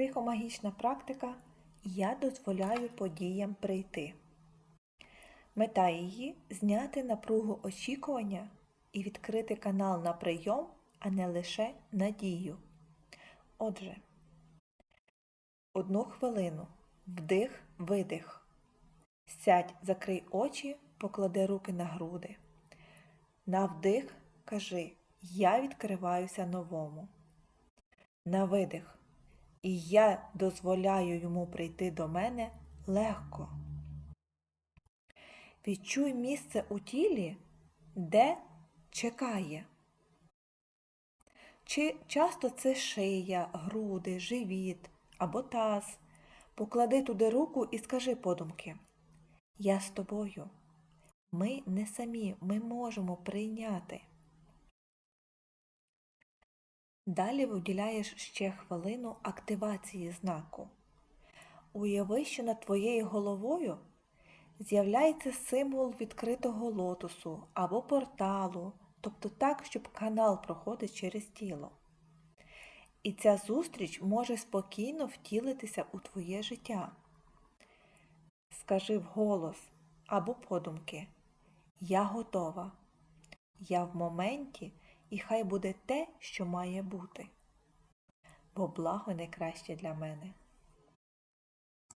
Психомагічна практика Я дозволяю подіям прийти. Мета її зняти напругу очікування і відкрити канал на прийом, а не лише надію. Отже, одну хвилину вдих, видих. Сядь, закрий очі, поклади руки на груди. На вдих кажи Я відкриваюся новому. На видих. І я дозволяю йому прийти до мене легко. Відчуй місце у тілі, де чекає. Чи часто це шия, груди, живіт або таз. Поклади туди руку і скажи подумки. Я з тобою. Ми не самі, ми можемо прийняти. Далі виділяєш ще хвилину активації знаку. Уяви, що над твоєю головою з'являється символ відкритого лотосу або порталу, тобто так, щоб канал проходить через тіло. І ця зустріч може спокійно втілитися у твоє життя. Скажи вголос або подумки Я готова. Я в моменті, і хай буде те, що має бути. Бо благо найкраще для мене.